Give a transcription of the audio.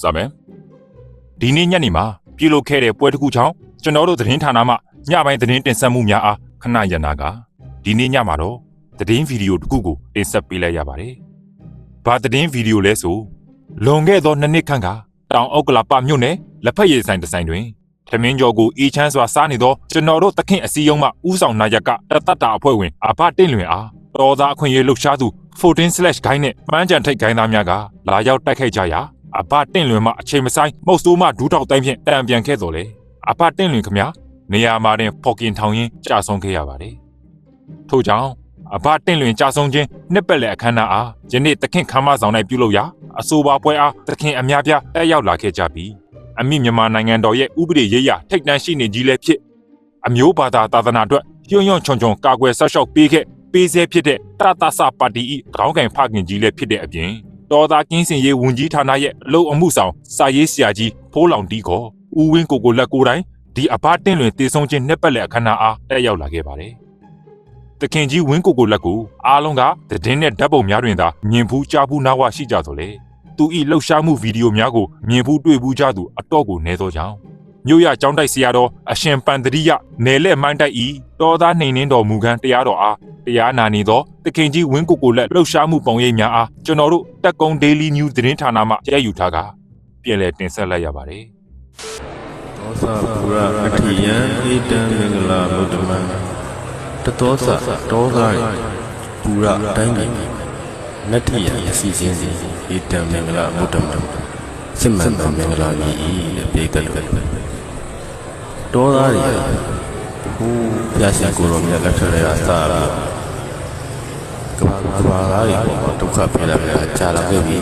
စမယ်ဒီနေ့ညနေမှာပြုလုပ်ခဲ့တဲ့ပွဲတစ်ခုချောင်းကျွန်တော်တို့သတင်းဌာနမှညပိုင်းသတင်းတင်ဆက်မှုများအားခဏရနာကဒီနေ့ညမှာတော့သတင်းဗီဒီယိုတစ်ခုကိုတင်ဆက်ပေးလိုက်ရပါတယ်။ဘာသတင်းဗီဒီယိုလဲဆိုလွန်ခဲ့သောနှစ်နှစ်ခန့်ကတောင်အောက်ကလာပမြို့နယ်လက်ဖက်ရည်ဆိုင်တစ်ဆိုင်တွင်သမင်းကျော်ကိုအေးချမ်းစွာစားနေသောကျွန်တော်တို့သခင်အစည်းအရုံးမှဥဆောင်နာယကတတတာအဖွဲ့ဝင်အဘတင့်လွင်အား တော်သားအခွင့်အရေးလှုပ်ရှားသူ 14/ ဂိုင်းနဲ့ပန်းချန်ထိတ်ဂိုင်းသားများကလာရောက်တိုက်ခိုက်ကြရာအဘတင့်လွင်မှအချိန်မဆိုင်မုတ်ဆိုးမှဒူးထောက်တိုင်းဖြင့်တံပြန်ခဲ့တော်လေအဘတင့်လွင်ခမနေရာမှာတင်ဖော်ကင်ထောင်ရင်းကြာဆုံးခဲ့ရပါတယ်ထို့ကြောင့်အဘတင့်လွင်ကြာဆုံးခြင်းနှစ်ပတ်လည်အခမ်းအနားအားယနေ့သခင်ခမ်းမဆောင်၌ပြုလုပ်ရာအဆိုပါပွဲအားသခင်အများပြားတက်ရောက်လာခဲ့ကြပြီးအမိမြန်မာနိုင်ငံတော်ရဲ့ဥပဒေရေးရာထိတ်တန့်ရှိနေကြီးလည်းဖြစ်အမျိုးဘာသာသာသနာအတွက် ရွံ့ရွံ့ချွန်ချွန်ကာကွယ်ဆောက်ရှောက်ပေးခဲ့ပေးဆဲဖြစ်တဲ့တတဆပါတီဤခေါင်းကင်ဖခင်ကြီးလည်းဖြစ်တဲ့အပြင်တော်သားကင်းစင်ရေးဝန်ကြီးဌာနရဲ့အလုပ်အမှုဆောင်စာရေးဆရာကြီးဖိုးလောင်တီခေါ်ဦးဝင်းကိုကိုလက်ကိုတိုင်းဒီအဘတင်းလွင်တည်ဆုံးခြင်းနှစ်ပတ်လည်အခမ်းအနားအားတက်ရောက်လာခဲ့ပါတယ်။တခင်ကြီးဝင်းကိုကိုလက်ကိုအားလုံးကသတင်းနဲ့ဓာတ်ပုံများတွင်သာမြင်ဖူးကြားဖူးနားဝရှိကြဆိုလေ။သူဤလှုပ်ရှားမှုဗီဒီယိုများကိုမြင်ဖူးတွေ့ဖူးကြသူအတော့ကိုနေသောကြောင့် မြို့ရကျောင်းတိုက်ဆရာတော်အရှင်ပန်တရိယနယ်လက်မိုင်းတိုက်ဤတော်သားနှိမ်နှင်းတော်မူခံတရားတော်အားတရားနာနေသောတခင်ကြီးဝင်းကိုကိုလက်လှုပ်ရှားမှုပုံရိပ်များအားကျွန်တော်တို့တက်ကုန်း Daily News သတင်းဌာနမှရယူထားကပြန်လည်တင်ဆက်လိုက်ရပါတယ်သောသပူရအထိယံဣတံမင်္ဂလာဗုဒ္ဓမံတသောသတောကားပူရတိုင်းပြည်နတ္ထိယံအစီစဉ်စီဣတံမင်္ဂလာဗုဒ္ဓမံစစ်မှန်သောမင်္ဂလာကြီးတဲ့ပြေကတ်တယ် တောသားတွေဟိုးရရှိကိုရောမြတ်လက်ထက်ရအစားလာကဘာကဘာသားတွေပေါ့ဒုက္ခဖယ်လာကြတာကြာလာခဲ့ပြီ